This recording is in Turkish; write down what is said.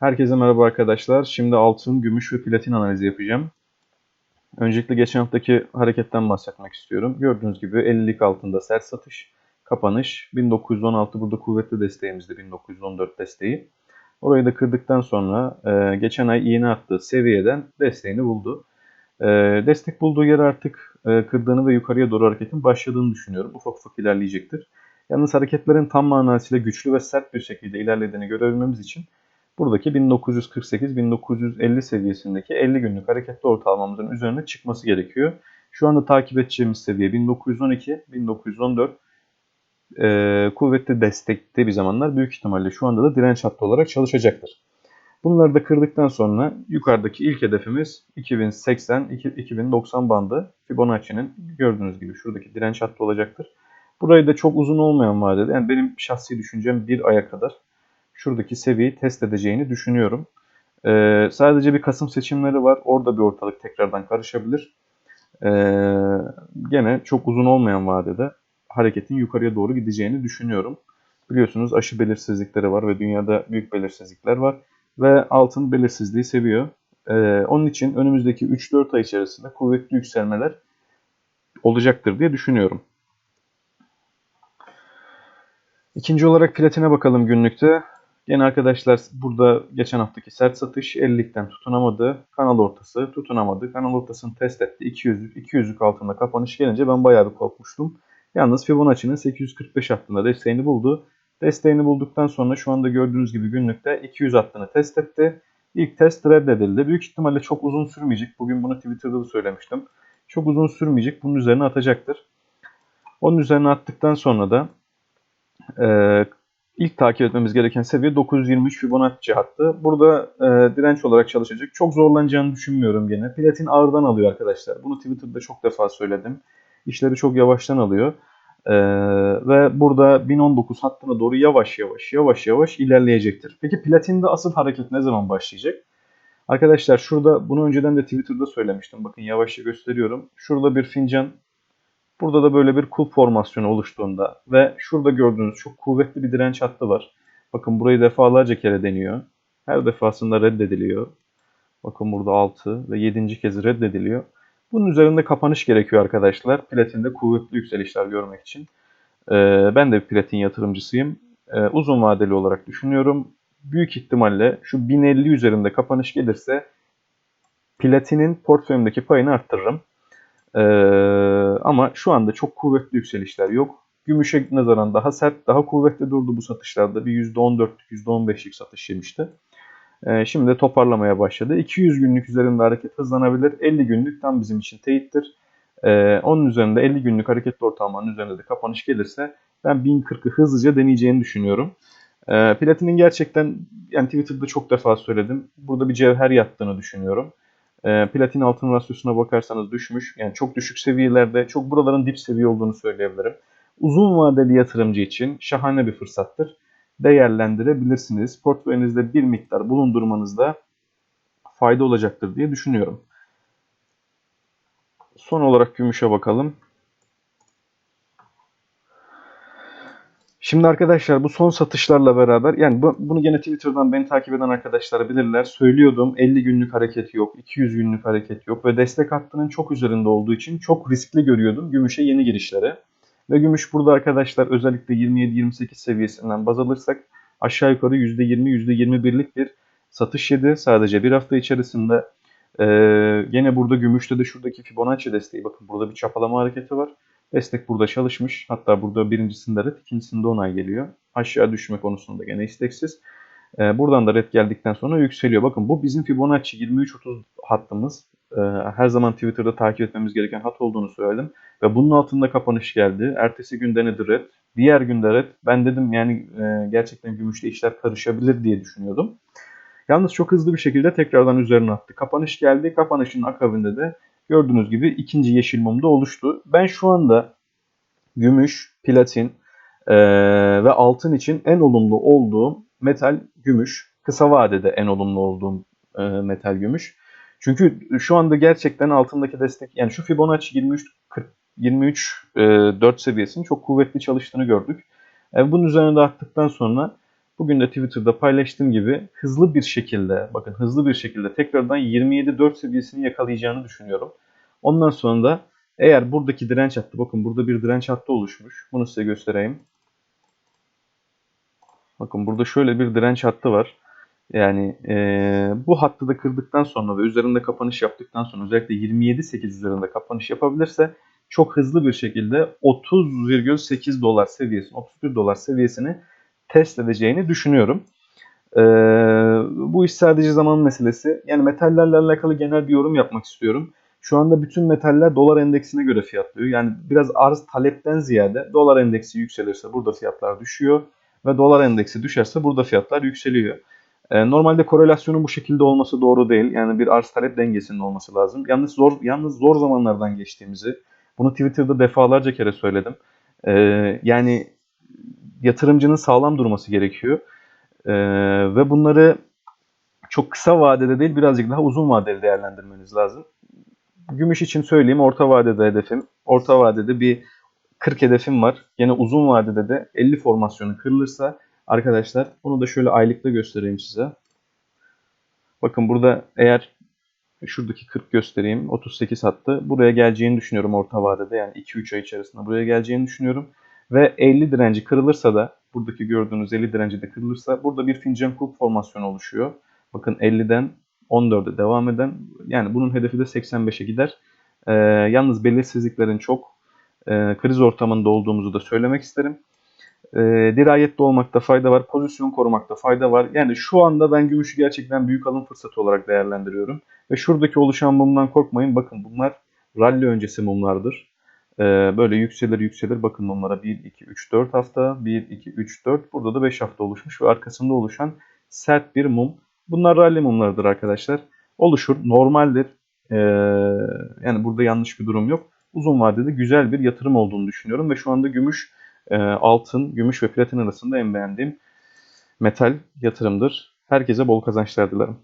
Herkese merhaba arkadaşlar. Şimdi altın, gümüş ve platin analizi yapacağım. Öncelikle geçen haftaki hareketten bahsetmek istiyorum. Gördüğünüz gibi 50'lik altında sert satış, kapanış. 1916 burada kuvvetli desteğimizdi, 1914 desteği. Orayı da kırdıktan sonra e, geçen ay iğne attığı seviyeden desteğini buldu. E, destek bulduğu yer artık e, kırdığını ve yukarıya doğru hareketin başladığını düşünüyorum. Ufak ufak ilerleyecektir. Yalnız hareketlerin tam manasıyla güçlü ve sert bir şekilde ilerlediğini görebilmemiz için buradaki 1948-1950 seviyesindeki 50 günlük hareketli ortalamamızın üzerine çıkması gerekiyor. Şu anda takip edeceğimiz seviye 1912-1914 e, kuvvetli destekte bir zamanlar büyük ihtimalle şu anda da direnç hattı olarak çalışacaktır. Bunları da kırdıktan sonra yukarıdaki ilk hedefimiz 2080-2090 bandı Fibonacci'nin gördüğünüz gibi şuradaki direnç hattı olacaktır. Burayı da çok uzun olmayan vadede yani benim şahsi düşüncem bir aya kadar şuradaki seviyeyi test edeceğini düşünüyorum. Ee, sadece bir Kasım seçimleri var. Orada bir ortalık tekrardan karışabilir. Ee, gene çok uzun olmayan vadede hareketin yukarıya doğru gideceğini düşünüyorum. Biliyorsunuz aşı belirsizlikleri var ve dünyada büyük belirsizlikler var. Ve altın belirsizliği seviyor. Ee, onun için önümüzdeki 3-4 ay içerisinde kuvvetli yükselmeler olacaktır diye düşünüyorum. İkinci olarak platine bakalım günlükte. Yine arkadaşlar burada geçen haftaki sert satış 50'likten tutunamadı. Kanal ortası tutunamadı. Kanal ortasını test etti. 200'lük 200'lük altında kapanış gelince ben bayağı bir korkmuştum. Yalnız Fibonacci'nin 845 hattında desteğini buldu. Desteğini bulduktan sonra şu anda gördüğünüz gibi günlükte 200 hattını test etti. İlk test reddedildi. Büyük ihtimalle çok uzun sürmeyecek. Bugün bunu Twitter'da da söylemiştim. Çok uzun sürmeyecek. Bunun üzerine atacaktır. Onun üzerine attıktan sonra da e, ilk takip etmemiz gereken seviye 923 Fibonacci hattı. Burada e, direnç olarak çalışacak. Çok zorlanacağını düşünmüyorum gene. Platin ağırdan alıyor arkadaşlar. Bunu Twitter'da çok defa söyledim. İşleri çok yavaştan alıyor. E, ve burada 1019 hattına doğru yavaş yavaş yavaş yavaş ilerleyecektir. Peki platinde asıl hareket ne zaman başlayacak? Arkadaşlar şurada bunu önceden de Twitter'da söylemiştim. Bakın yavaşça gösteriyorum. Şurada bir fincan Burada da böyle bir kulp formasyonu oluştuğunda ve şurada gördüğünüz çok kuvvetli bir direnç hattı var. Bakın burayı defalarca kere deniyor. Her defasında reddediliyor. Bakın burada 6 ve 7. kez reddediliyor. Bunun üzerinde kapanış gerekiyor arkadaşlar. Platinde kuvvetli yükselişler görmek için. Ee, ben de platin yatırımcısıyım. Ee, uzun vadeli olarak düşünüyorum. Büyük ihtimalle şu 1050 üzerinde kapanış gelirse platinin portföyümdeki payını arttırırım. Ee, ama şu anda çok kuvvetli yükselişler yok. Gümüşe nazaran daha sert, daha kuvvetli durdu bu satışlarda. Bir %14'lük, %15'lik satış yemişti. Ee, şimdi de toparlamaya başladı. 200 günlük üzerinde hareket hızlanabilir. 50 günlük tam bizim için teyittir. Ee, onun üzerinde 50 günlük hareketli ortalamanın üzerinde de kapanış gelirse ben 1040'ı hızlıca deneyeceğini düşünüyorum. Ee, Platinin gerçekten yani Twitter'da çok defa söyledim. Burada bir cevher yattığını düşünüyorum. E, platin altın rasyosuna bakarsanız düşmüş. Yani çok düşük seviyelerde, çok buraların dip seviye olduğunu söyleyebilirim. Uzun vadeli yatırımcı için şahane bir fırsattır. Değerlendirebilirsiniz. Portföyünüzde bir miktar bulundurmanızda fayda olacaktır diye düşünüyorum. Son olarak gümüşe bakalım. Şimdi arkadaşlar bu son satışlarla beraber yani bu, bunu gene Twitter'dan beni takip eden arkadaşlar bilirler. Söylüyordum 50 günlük hareket yok, 200 günlük hareket yok ve destek hattının çok üzerinde olduğu için çok riskli görüyordum gümüşe yeni girişlere. Ve gümüş burada arkadaşlar özellikle 27-28 seviyesinden baz alırsak aşağı yukarı %20, %21'lik bir satış yedi sadece bir hafta içerisinde. Ee, gene burada gümüşte de şuradaki Fibonacci desteği bakın burada bir çapalama hareketi var. Destek burada çalışmış. Hatta burada birincisinde red, ikincisinde onay geliyor. Aşağı düşme konusunda gene isteksiz. Ee, buradan da red geldikten sonra yükseliyor. Bakın bu bizim Fibonacci 23-30 hattımız. Ee, her zaman Twitter'da takip etmemiz gereken hat olduğunu söyledim. Ve bunun altında kapanış geldi. Ertesi gün denedi red. Diğer günde red. Ben dedim yani e, gerçekten gümüşte işler karışabilir diye düşünüyordum. Yalnız çok hızlı bir şekilde tekrardan üzerine attı. Kapanış geldi. Kapanışın akabinde de Gördüğünüz gibi ikinci yeşil mum da oluştu. Ben şu anda gümüş, platin e, ve altın için en olumlu olduğum metal gümüş. Kısa vadede en olumlu olduğum e, metal gümüş. Çünkü şu anda gerçekten altındaki destek yani şu Fibonacci 23 40, 23 e, 4 seviyesinin çok kuvvetli çalıştığını gördük. E, bunun üzerine de attıktan sonra Bugün de Twitter'da paylaştığım gibi hızlı bir şekilde, bakın hızlı bir şekilde tekrardan 27.4 seviyesini yakalayacağını düşünüyorum. Ondan sonra da eğer buradaki direnç hattı, bakın burada bir direnç hattı oluşmuş. Bunu size göstereyim. Bakın burada şöyle bir direnç hattı var. Yani eee, bu hattı da kırdıktan sonra ve üzerinde kapanış yaptıktan sonra özellikle 27.8 üzerinde kapanış yapabilirse çok hızlı bir şekilde 30,8 dolar seviyesini, 31 dolar seviyesini test edeceğini düşünüyorum. Ee, bu iş sadece zaman meselesi. Yani metallerle alakalı genel bir yorum yapmak istiyorum. Şu anda bütün metaller dolar endeksine göre fiyatlıyor. Yani biraz arz talepten ziyade dolar endeksi yükselirse burada fiyatlar düşüyor ve dolar endeksi düşerse burada fiyatlar yükseliyor. Ee, normalde korelasyonun bu şekilde olması doğru değil. Yani bir arz talep dengesinin olması lazım. Yalnız zor yalnız zor zamanlardan geçtiğimizi bunu Twitter'da defalarca kere söyledim. Ee, yani yatırımcının sağlam durması gerekiyor. Ee, ve bunları çok kısa vadede değil birazcık daha uzun vadeli değerlendirmeniz lazım. Gümüş için söyleyeyim orta vadede hedefim. Orta vadede bir 40 hedefim var. Yine uzun vadede de 50 formasyonu kırılırsa arkadaşlar bunu da şöyle aylıkta göstereyim size. Bakın burada eğer şuradaki 40 göstereyim 38 hattı. Buraya geleceğini düşünüyorum orta vadede yani 2-3 ay içerisinde buraya geleceğini düşünüyorum. Ve 50 direnci kırılırsa da buradaki gördüğünüz 50 direnci de kırılırsa burada bir fincan kulp formasyonu oluşuyor. Bakın 50'den 14'e devam eden yani bunun hedefi de 85'e gider. Ee, yalnız belirsizliklerin çok e, kriz ortamında olduğumuzu da söylemek isterim. E, dirayetli olmakta fayda var. Pozisyon korumakta fayda var. Yani şu anda ben gümüşü gerçekten büyük alım fırsatı olarak değerlendiriyorum. Ve şuradaki oluşan mumdan korkmayın. Bakın bunlar rally öncesi mumlardır. Ee, böyle yükselir yükselir. Bakın onlara 1, 2, 3, 4 hafta. 1, 2, 3, 4. Burada da 5 hafta oluşmuş ve arkasında oluşan sert bir mum. Bunlar rally mumlarıdır arkadaşlar. Oluşur. Normaldir. Ee, yani burada yanlış bir durum yok. Uzun vadede güzel bir yatırım olduğunu düşünüyorum. Ve şu anda gümüş, e, altın, gümüş ve platin arasında en beğendiğim metal yatırımdır. Herkese bol kazançlar dilerim.